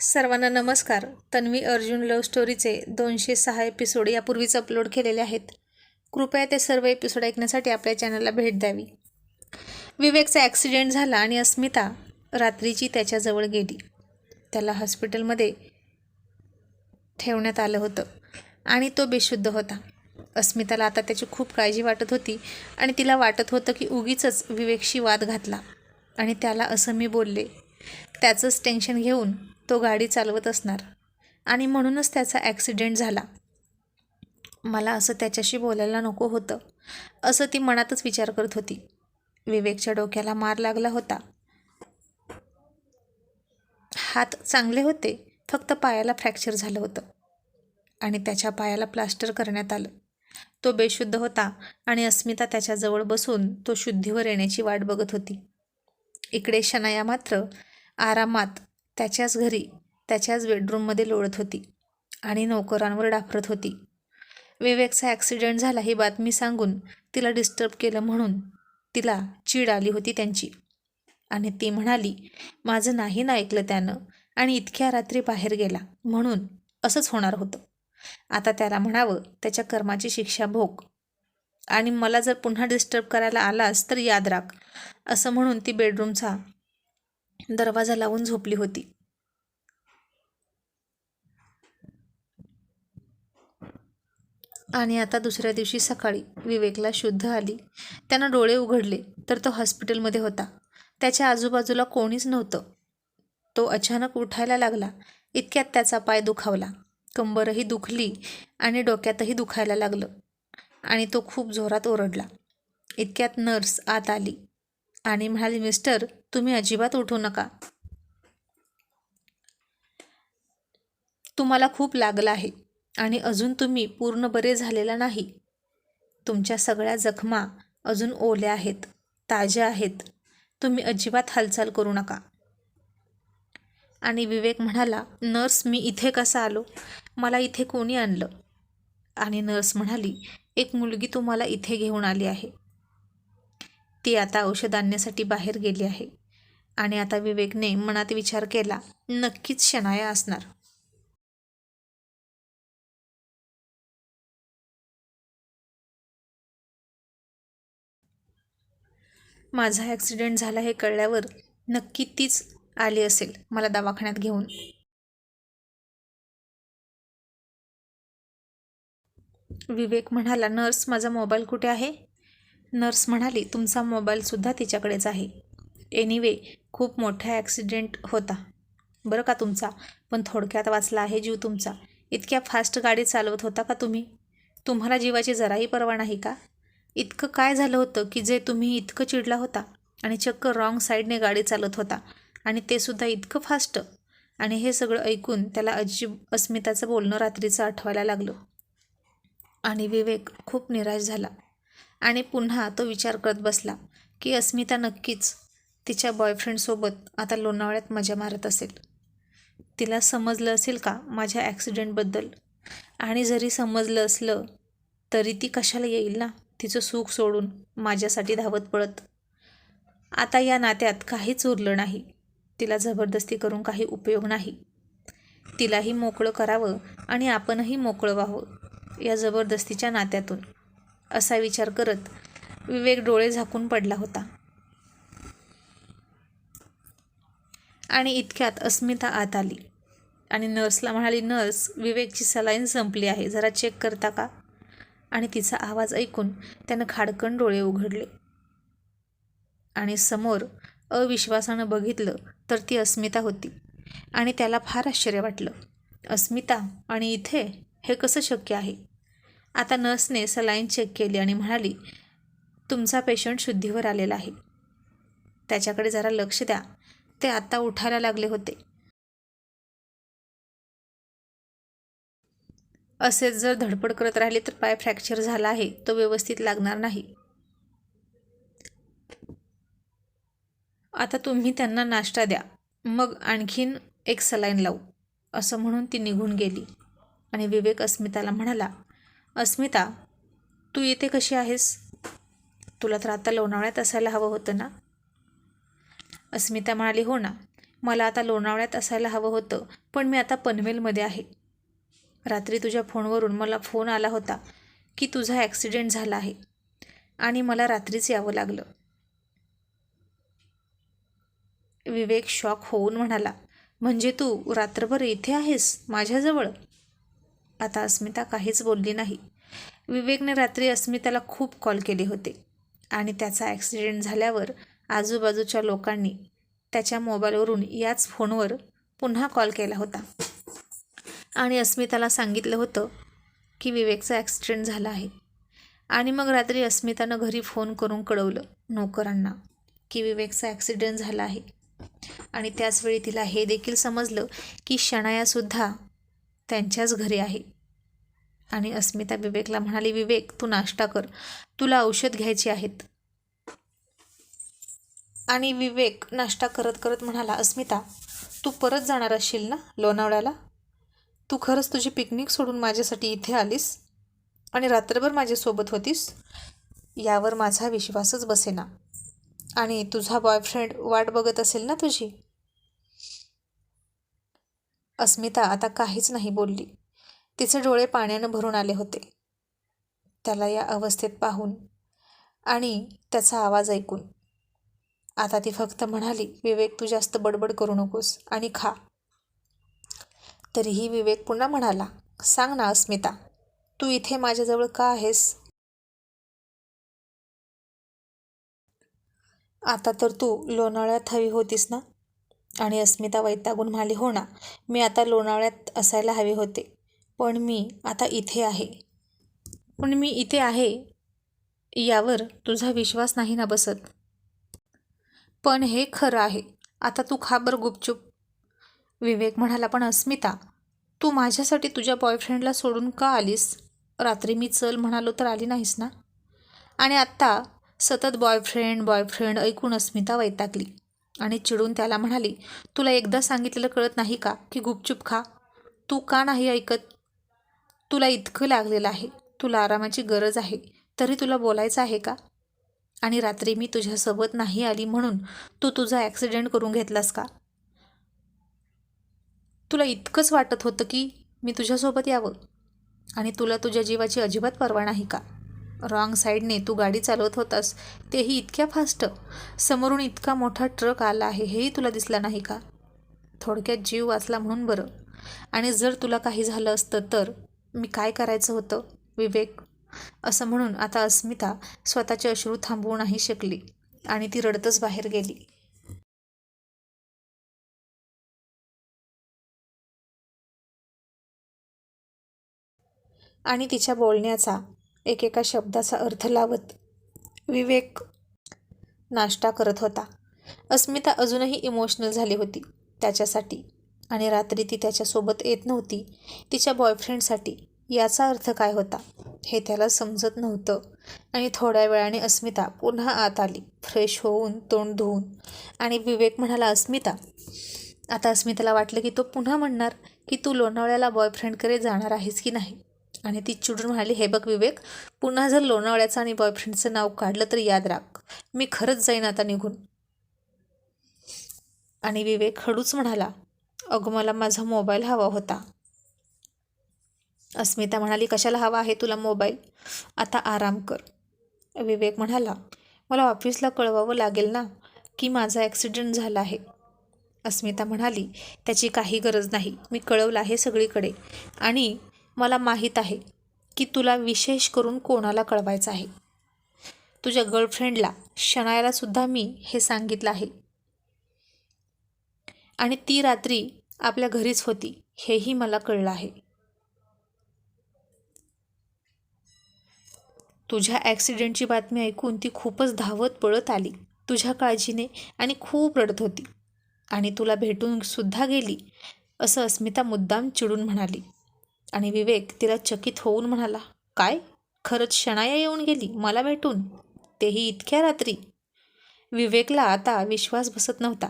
सर्वांना नमस्कार. तन्वी अर्जुन लव्ह स्टोरीचे दोनशे सहा एपिसोड यापूर्वीच अपलोड केलेले आहेत. कृपया ते सर्व एपिसोड ऐकण्यासाठी आपल्या चॅनलला भेट द्यावी. विवेकचा ॲक्सिडेंट झाला आणि अस्मिता रात्रीची त्याच्याजवळ गेली. त्याला हॉस्पिटलमध्ये ठेवण्यात आलं होतं आणि तो बेशुद्ध होता. अस्मिताला आता त्याची खूप काळजी वाटत होती आणि तिला वाटत होतं की उगीचच विवेकशी वाद घातला. आणि त्याला असं मी बोलले त्याचंच टेन्शन घेऊन तो गाडी चालवत असणार. आणि म्हणूनच त्याचा ॲक्सिडेंट झाला. मला असं त्याच्याशी बोलायला नको होतं. असं ती मनातच विचार करत होती. विवेकच्या डोक्याला मार लागला होता. हात चांगले होते फक्त पायाला फ्रॅक्चर झालं होतं. आणि त्याच्या पायाला प्लास्टर करण्यात आलं. तो बेशुद्ध होता आणि अस्मिता त्याच्याजवळ बसून तो शुद्धीवर येण्याची वाट बघत होती. इकडे शनाया मात्र आरामात त्याच्याच घरी त्याच्याच बेडरूममध्ये लोळत होती आणि नोकरांवर डाफरत होती. विवेकचा ॲक्सिडेंट झाला ही बातमी सांगून तिला डिस्टर्ब केलं म्हणून तिला चीड आली होती त्यांची. आणि ती म्हणाली माझं नाही ना ऐकलं त्यानं आणि इतक्या रात्री बाहेर गेला म्हणून असंच होणार होतं. आता त्याला म्हणावं त्याच्या कर्माची शिक्षा भोग. आणि मला जर पुन्हा डिस्टर्ब करायला आलास तर याद राख असं म्हणून ती बेडरूमचा दरवाजा लावून झोपली होती. आणि आता दुसऱ्या दिवशी सकाळी विवेकला शुद्ध आली. त्यानं डोळे उघडले तर तो हॉस्पिटलमध्ये होता. त्याच्या आजूबाजूला कोणीच नव्हतं. तो अचानक उठायला लागला. इतक्यात त्याचा पाय दुखावला. कंबरही दुखली आणि डोक्यातही दुखायला लागलं. आणि तो खूप जोरात ओरडला. इतक्यात नर्स आत आली. आणि म्हणाली मिस्टर तुम्ही अजिबात उठू नका. तुम्हाला खूप लागलं आहे आणि अजून तुम्ही पूर्ण बरे झालेला नाही. तुमच्या सगळ्या जखमा अजून ओल्या आहेत ताज्या आहेत. तुम्ही अजिबात हालचाल करू नका. आणि विवेक म्हणाला नर्स मी इथे कसा आलो? मला इथे कोणी आणलं? आणि नर्स म्हणाली एक मुलगी तुम्हाला इथे घेऊन आली आहे. ती आता औषध आणण्यासाठी बाहेर गेली आहे. आणि आता विवेकने मनात विचार केला नक्कीच शनाया असणार. माझा ॲक्सिडेंट झाला हे कळल्यावर नक्की तीच आली असेल मला दवाखान्यात घेऊन. विवेक म्हणाला नर्स माझा मोबाईल कुठे आहे? नर्स म्हणाली तुमचा मोबाईलसुद्धा तिच्याकडेच आहे. एनिवे खूप मोठा ॲक्सिडेंट होता. बरं का तुमचा? पण थोडक्यात वाचला आहे जीव तुमचा. इतक्या फास्ट गाडी चालवत होता का तुम्ही? तुम्हाला जीवाची जराही पर्वा नाही का? इतकं काय झालं होतं की जे तुम्ही इतकं चिडला होता आणि चक्क रॉंग साईडने गाडी चालत होता आणि ते सुद्धा इतकं फास्ट आणि हे सगळं ऐकून त्याला अजिब अस्मिताचं बोलणं रात्रीचं आठवायला लागलं आणि विवेक खूप निराश झाला. आणि पुन्हा तो विचार करत बसला की अस्मिता नक्कीच तिच्या बॉयफ्रेंडसोबत आता लोणावळ्यात मजा मारत असेल. तिला समजलं असेल का माझ्या ॲक्सिडेंटबद्दल आणि जरी समजलं असलं तरी ती कशाला येईल ना? तिचं सुख सोडून माझ्यासाठी धावत पळत. आता या नात्यात काहीच उरलं नाही. तिला जबरदस्ती करून काही उपयोग नाही. तिलाही मोकळं करावं आणि आपणही मोकळं व्हावं या जबरदस्तीच्या नात्यातून. असा विचार करत विवेक डोळे झाकून पडला होता. आणि इतक्यात अस्मिता आत आली. आणि नर्सला म्हणाली नर्स विवेकची सलाईन संपली आहे. जरा चेक करता का? आणि तिचा आवाज ऐकून त्यानं खाडकन डोळे उघडले. आणि समोर अविश्वासानं बघितलं तर ती अस्मिता होती. आणि त्याला फार आश्चर्य वाटलं. अस्मिता आणि इथे? हे कसं शक्य आहे? आता नर्सने सलाईन चेक केली आणि म्हणाली तुमचा पेशंट शुद्धीवर आलेला आहे. त्याच्याकडे जरा लक्ष द्या. ते आत्ता उठायला लागले होते. असेच जर धडपड करत राहिले तर पाय फ्रॅक्चर झाला आहे. तो व्यवस्थित लागणार नाही. आता तुम्ही त्यांना नाश्ता द्या. मग आणखीन एक सलाईन लावू. असं म्हणून ती निघून गेली. आणि विवेक अस्मिताला म्हणाला अस्मिता तू इथे कशी आहेस? तुला तर आता लोणावळ्यात असायला हवं होतं ना? अस्मिता म्हणाली हो ना मला आता लोणावळ्यात असायला हवं होतं पण मी आता पनवेलमध्ये आहे. रात्री तुझ्या फोनवरून मला फोन आला होता की तुझा ॲक्सिडेंट झाला आहे आणि मला रात्रीच यावं लागलं. विवेक शॉक होऊन म्हणाला म्हणजे तू रात्रभर इथे आहेस माझ्याजवळ? आता अस्मिता काहीच बोलली नाही. विवेकने रात्री अस्मिताला खूप कॉल केले होते आणि त्याचा ॲक्सिडेंट झाल्यावर आजूबाजूच्या लोकांनी त्याच्या मोबाईलवरून याच फोनवर पुन्हा कॉल केला होता. आणि अस्मिताला सांगितलं होतं की विवेकचा ॲक्सिडेंट झाला आहे. आणि मग रात्री अस्मितानं घरी फोन करून कळवलं नोकरांना की विवेकचा ॲक्सिडेंट झाला आहे. आणि त्याचवेळी तिला हे देखील समजलं की शणायासुद्धा त्यांच्याच घरी आहे. आणि अस्मिता विवेकला म्हणाली विवेक तू नाश्ता कर. तुला औषध घ्यायची आहेत. आणि विवेक नाश्ता करत करत म्हणाला अस्मिता तू परत जाणार असशील ना लोणावळ्याला? तू खरंच तुझी पिकनिक सोडून माझ्यासाठी इथे आलीस? आणि रात्रभर माझ्यासोबत होतीस? यावर माझा विश्वासच बसेना. आणि तुझा बॉयफ्रेंड वाट बघत असेल ना तुझी? अस्मिता आता काहीच नाही बोलली. तिचे डोळे पाण्यानं भरून आले होते. त्याला या अवस्थेत पाहून आणि त्याचा आवाज ऐकून. आता ती फक्त म्हणाली विवेक तू जास्त बडबड करू नकोस आणि खा. तरीही विवेक पुन्हा म्हणाला सांग ना अस्मिता तू इथे माझ्याजवळ का आहेस? आता तर तू लोणाळ्यात हवी होतीस ना? आणि अस्मिता वैतागून म्हणाली हो ना मी आता लोणावळ्यात असायला हवे होते पण मी आता इथे आहे. पण मी इथे आहे यावर तुझा विश्वास नाही ना बसत. पण हे खरं आहे. आता तू खाबर गुपचूप. विवेक म्हणाला पण अस्मिता तू माझ्यासाठी तुझ्या बॉयफ्रेंडला सोडून का आलीस? रात्री मी चल म्हणालो तर आली नाहीस ना? आणि आत्ता सतत बॉयफ्रेंड बॉयफ्रेंड ऐकून अस्मिता वैतागली. आणि चिडून त्याला म्हणाली तुला एकदा सांगितलेलं कळत नाही का की गुपचूप खा? तू का नाही ऐकत? तुला इतकं लागलेलं आहे तुला आरामाची गरज आहे तरी तुला बोलायचं आहे का? आणि रात्री मी तुझ्यासोबत नाही आली म्हणून तू तुझा ॲक्सिडेंट करून घेतलास का? तुला इतकंच वाटत होतं की मी तुझ्यासोबत यावं आणि तुला तुझ्या जीवाची अजिबात पर्वा नाही का? रॉंग साईडने तू गाडी चालवत होतास तेही इतक्या फास्ट? समोरून इतका मोठा ट्रक आला आहे हेही तुला दिसला नाही का? थोडक्यात जीव वाचला म्हणून बरं. आणि जर तुला काही झालं असतं तर? मी काय करायचं होतं? विवेक? असं म्हणून आता अस्मिता स्वतःचे अश्रू थांबवू नाही शकली आणि ती रडतच बाहेर गेली. आणि तिच्या बोलण्याचा एकेका शब्दाचा अर्थ लावत विवेक नाश्ता करत होता. अस्मिता अजूनही इमोशनल झाली होती त्याच्यासाठी आणि रात्री ती त्याच्यासोबत येत नव्हती तिच्या बॉयफ्रेंडसाठी याचा अर्थ काय होता हे त्याला समजत नव्हतं आणि थोड्या वेळाने अस्मिता पुन्हा आत आली फ्रेश होऊन तोंड धुवून. आणि विवेक म्हणाला अस्मिता आता अस्मिताला वाटलं की तो पुन्हा म्हणणार की तू लोणावळ्याला बॉयफ्रेंडकडे जाणार आहेस की नाही? आणि ती चिडून म्हणाली हे बघ विवेक पुन्हा जर लोणावळ्याचं आणि बॉयफ्रेंडचं नाव काढलं तर याद राख. मी खरंच जाईन आता निघून. आणि विवेक हळूच म्हणाला अगं मला माझा मोबाईल हवा होता. अस्मिता म्हणाली कशाला हवा आहे तुला मोबाईल? आता आराम कर. विवेक म्हणाला मला ऑफिसला कळवावं लागेल ना की माझा ॲक्सिडेंट झाला आहे. अस्मिता म्हणाली त्याची काही गरज नाही. मी कळवलं आहे सगळीकडे. आणि मला माहीत आहे की तुला विशेष करून कोणाला कळवायचं आहे. तुझ्या गर्लफ्रेंडला शनायालासुद्धा मी हे सांगितलं आहे. आणि ती रात्री आपल्या घरीच होती हेही मला कळलं आहे. तुझ्या ॲक्सिडेंटची बातमी ऐकून ती खूपच धावत पळत आली. तुझ्या काळजीने आणि खूप रडत होती. आणि तुला भेटून सुद्धा गेली असं अस्मिता मुद्दाम चिडून म्हणाली. आणि विवेक तिला चकित होऊन म्हणाला काय? खरंच शणाया येऊन गेली? मला भेटून? तेही इतक्या रात्री? विवेकला आता विश्वास बसत नव्हता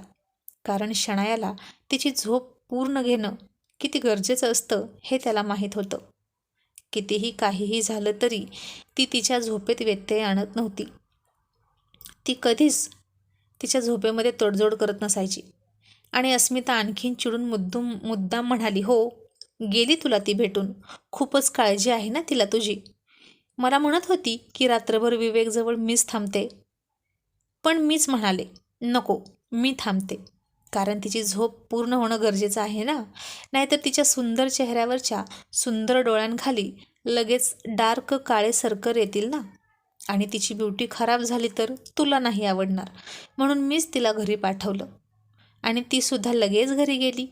कारण शणायाला तिची झोप पूर्ण घेणं किती गरजेचं असतं हे त्याला माहीत होतं. कितीही काहीही झालं तरी ती तिच्या झोपेत व्यत्यय आणत नव्हती. ती कधीच तिच्या झोपेमध्ये तडजोड करत नसायची. आणि अस्मिता आणखीन चिडून मुद्दूम मुद्दाम म्हणाली हो गेली तुला ती भेटून. खूपच काळजी आहे ना तिला तुझी. मला म्हणत होती की रात्रभर विवेकजवळ मीच थांबते. पण मीच म्हणाले नको मी थांबते. कारण तिची झोप पूर्ण होणं गरजेचं आहे ना. नाहीतर तिच्या सुंदर चेहऱ्यावरच्या सुंदर डोळ्यांखाली लगेच डार्क काळे सर्कर येतील ना. आणि तिची ब्युटी खराब झाली तर तुला नाही आवडणार. म्हणून मीच तिला घरी पाठवलं. आणि तीसुद्धा लगेच घरी गेली.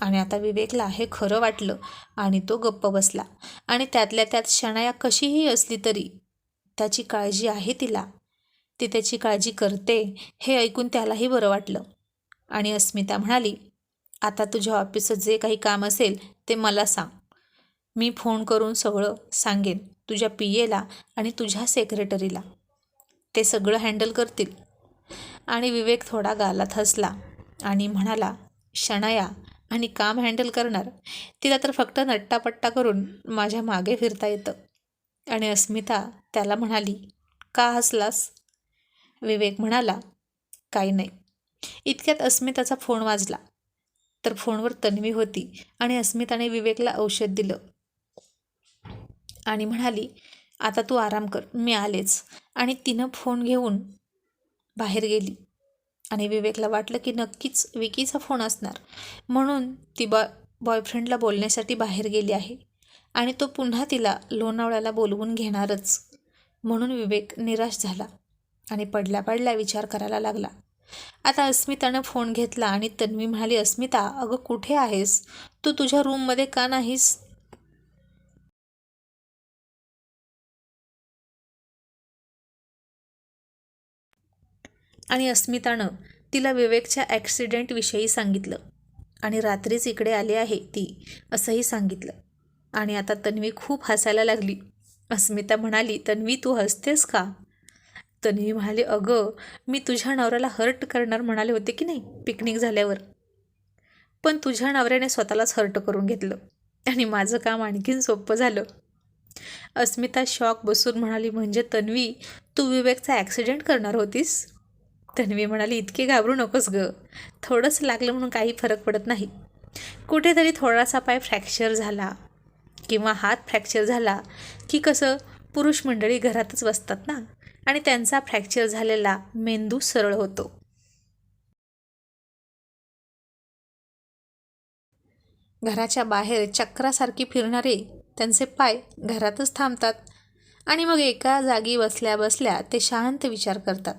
आणि आता विवेकला हे खरं वाटलं आणि तो गप्प बसला. आणि त्यातल्या त्यात शनाया कशीही असली तरी त्याची काळजी आहे तिला. ती त्याची काळजी करते हे ऐकून त्यालाही बरं वाटलं. आणि अस्मिता म्हणाली आता तुझ्या ऑफिसचं जे काही काम असेल ते मला सांग. मी फोन करून सगळं सांगेन तुझ्या पी एला आणि तुझ्या सेक्रेटरीला. ते सगळं हँडल करतील. आणि विवेक थोडा गालात हसला आणि म्हणाला शनाया आणि काम हँडल करणार तिला तर फक्त नट्टापट्टा करून माझ्या मागे फिरता येतं. आणि अस्मिता त्याला म्हणाली का हसलास? विवेक म्हणाला काही नाही. इतक्यात अस्मिताचा फोन वाजला. तर फोनवर तन्वी होती आणि अस्मिताने विवेकला औषध दिलं. आणि म्हणाली आता तू आराम कर मी आलेच. आणि तिनं फोन घेऊन बाहेर गेली. आणि विवेकला वाटलं की नक्कीच विकीचा फोन असणार. म्हणून ती बॉ बॉयफ्रेंडला बोलण्यासाठी बाहेर गेली आहे. आणि तो पुन्हा तिला लोणावळ्याला बोलवून घेणारच. म्हणून विवेक निराश झाला आणि पडल्या पडल्या विचार करायला लागला. आता अस्मितानं फोन घेतला आणि तन्वी म्हणाली अस्मिता अगं कुठे आहेस? तू तुझ्या रूममध्ये का नाहीस? आणि अस्मितानं तिला विवेकच्या ॲक्सिडेंटविषयी सांगितलं. आणि रात्रीच इकडे आली आहे ती असंही सांगितलं. आणि आता तन्वी खूप हसायला लागली. अस्मिता म्हणाली तन्वी तू हसतेस का? तन्वी म्हणाली अगं मी तुझ्या नवऱ्याला हर्ट करणार म्हणाले होते की नाही पिकनिक झाल्यावर? पण तुझ्या नवऱ्याने स्वतःलाच हर्ट करून घेतलं. आणि माझं काम आणखीन सोपं झालं. अस्मिता शॉक बसून म्हणाली म्हणजे तन्वी तू विवेकचा ॲक्सिडेंट करणार होतीस? तन्वी म्हणाली इतके घाबरू नकोस ग. थोडंसं लागलं म्हणून काही फरक पडत नाही. कुठेतरी थोडासा पाय फ्रॅक्चर झाला किंवा हात फ्रॅक्चर झाला की कसं पुरुष मंडळी घरातच बसतात ना? आणि त्यांचा फ्रॅक्चर झालेला मेंदू सरळ होतो. घराच्या बाहेर चक्रासारखी फिरणारे त्यांचे पाय घरातच थांबतात आणि मग एका जागी बसल्या बसल्या ते शांत विचार करतात.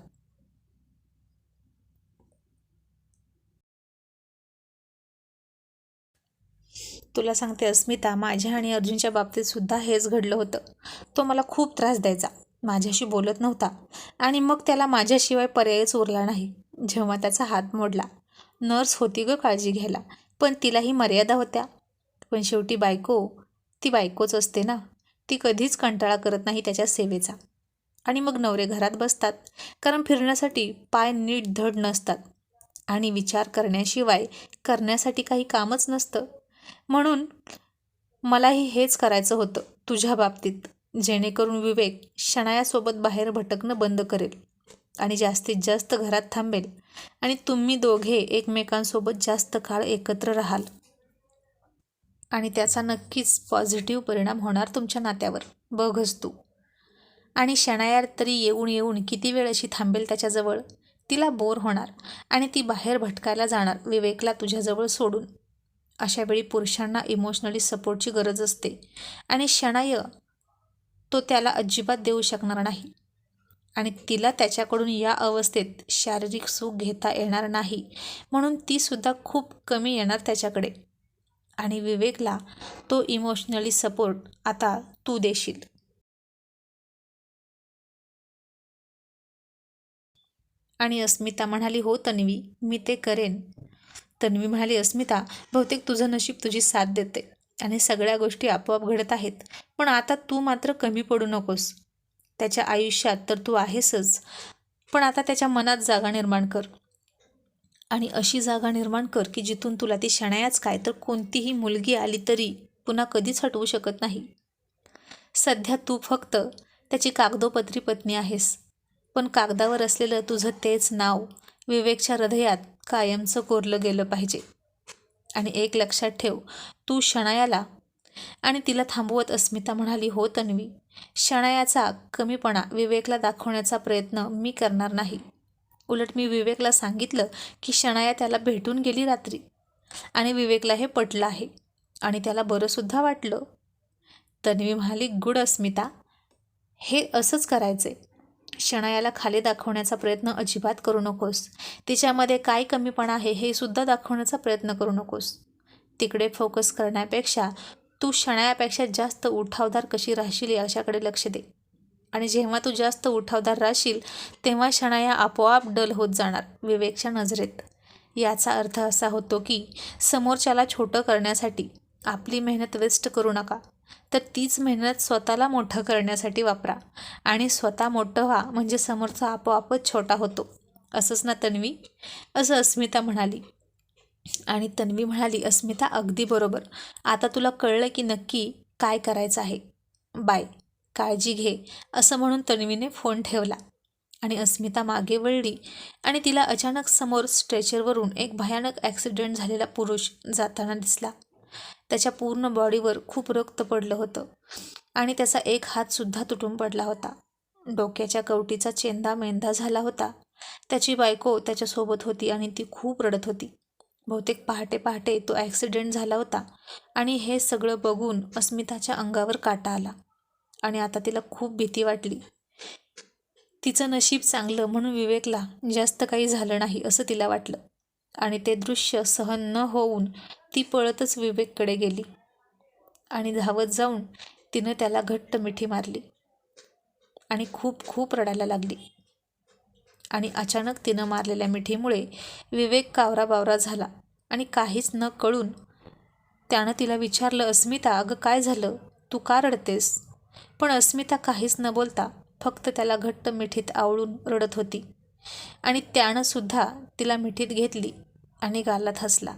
तुला सांगते अस्मिता माझ्या आणि अर्जुनच्या बाबतीत सुद्धा हेच घडलं होतं. तो मला खूप त्रास द्यायचा. माझ्याशी बोलत नव्हता. आणि मग त्याला माझ्याशिवाय पर्यायच उरला नाही. जेव्हा त्याचा हात मोडला. नर्स होती ग काळजी घ्यायला. पण तिलाही मर्यादा होत्या. पण शेवटी बायको ती बायकोच असते ना. ती कधीच कंटाळा करत नाही त्याच्या सेवेचा. आणि मग नवरे घरात बसतात. कारण फिरण्यासाठी पाय नीट धड नसतात. आणि विचार करण्याशिवाय करण्यासाठी काही कामच नसतं. म्हणून मलाही हेच करायचं होतं तुझ्या बाबतीत जेणेकरून विवेक शनायासोबत बाहेर भटकणं बंद करेल आणि जास्तीत जास्त घरात थांबेल आणि तुम्ही दोघे एकमेकांसोबत जास्त काळ एकत्र राहाल. आणि त्याचा नक्कीच पॉझिटिव्ह परिणाम होणार तुमच्या नात्यावर. बघच तू. आणि शनाया तरी येऊन येऊन किती वेळ अशी थांबेल त्याच्याजवळ? तिला बोर होणार आणि ती बाहेर भटकायला जाणार विवेकला तुझ्याजवळ सोडून. अशावेळी पुरुषांना इमोशनली सपोर्टची गरज असते. आणि शनाय तो त्याला अजिबात देऊ शकणार नाही. आणि तिला त्याच्याकडून या अवस्थेत शारीरिक सुख घेता येणार नाही. म्हणून तीसुद्धा खूप कमी येणार त्याच्याकडे. आणि विवेकला तो इमोशनली सपोर्ट आता तू देशील. आणि अस्मिता म्हणाली हो तन्वी मी ते करेन. तन्वी म्हणाली अस्मिता बहुतेक तुझं नशीब तुझी साथ देते आणि सगळ्या गोष्टी आपोआप घडत आहेत. पण आता तू मात्र कमी पडू नकोस. त्याच्या आयुष्यात तर तू आहेसच. पण आता त्याच्या मनात जागा निर्माण कर. आणि अशी जागा निर्माण कर की जिथून तुला ती शणायाच काय तर कोणतीही मुलगी आली तरी पुन्हा कधीच हटवू शकत नाही. सध्या तू फक्त त्याची कागदोपत्री पत्नी आहेस. पण कागदावर असलेलं तुझं तेच नाव विवेकच्या हृदयात कायमचं कोरलं गेलं पाहिजे. आणि एक लक्षात ठेव तू शणायाला आणि तिला थांबवत अस्मिता म्हणाली हो तन्वी शणायाचा कमीपणा विवेकला दाखवण्याचा प्रयत्न मी करणार नाही. उलट मी विवेकला सांगितलं की शणाया त्याला भेटून गेली रात्री आणि विवेकला हे पटलं आहे आणि त्याला बरंसुद्धा वाटलं. तन्वी म्हणाली गुड अस्मिता हे असंच करायचे शनायाला खाली दाखवण्याचा प्रयत्न अजिबात करू नकोस. तिच्यामध्ये काय कमीपणा आहे हे सुद्धा दाखवण्याचा प्रयत्न करू नकोस. तिकडे फोकस करण्यापेक्षा तू शनायापेक्षा जास्त उठावदार कशी राहशील याच्याकडे लक्ष दे. आणि जेव्हा तू जास्त उठावदार राहशील तेव्हा शनाया आपोआप डल होत जाणार विवेकच्या नजरेत. याचा अर्थ असा होतो की समोरच्याला छोटं करण्यासाठी आपली मेहनत वेस्ट करू नका. तर तीच मेहनत स्वतःला मोठं करण्यासाठी वापरा. आणि स्वतः मोठं व्हा म्हणजे समोरचा आपोआपच छोटा होतो. असंच ना तन्वी? असं अस्मिता म्हणाली. आणि तन्वी म्हणाली अस्मिता अगदी बरोबर. आता तुला कळलं की नक्की काय करायचं आहे? बाय काळजी घे असं म्हणून तन्वीने फोन ठेवला. आणि अस्मिता मागे वळली. आणि तिला अचानक समोर स्ट्रेचरवरून एक भयानक ॲक्सिडेंट झालेला पुरुष जाताना दिसला. त्याच्या पूर्ण बॉडीवर खूप रक्त पडलं होतं. आणि त्याचा एक हातसुद्धा तुटून पडला होता. डोक्याच्या कवटीचा चेंदा मेंदा झाला होता. त्याची बायको त्याच्यासोबत होती आणि ती खूप रडत होती. बहुतेक पहाटे पहाटे तो ॲक्सिडेंट झाला होता आणि हे सगळं बघून अस्मिताच्या अंगावर काटा आला. आणि आता तिला खूप भीती वाटली. तिचं नशीब चांगलं म्हणून विवेकला जास्त काही झालं नाही असं तिला वाटलं. आणि ते दृश्य सहन न होऊन ती पळतच विवेककडे गेली. आणि धावत जाऊन तिनं त्याला घट्ट मिठी मारली आणि खूप खूप रडायला लागली. आणि अचानक तिनं मारलेल्या मिठीमुळे विवेक कावरा बावरा झाला आणि काहीच न कळून त्यानं तिला विचारलं अस्मिता अगं काय झालं? तू का रडतेस? पण अस्मिता काहीच न बोलता फक्त त्याला घट्ट मिठीत आवळून रडत होती. आणि त्यानं सुद्धा तिला मिठीत घेतली. आणि गालात हसला.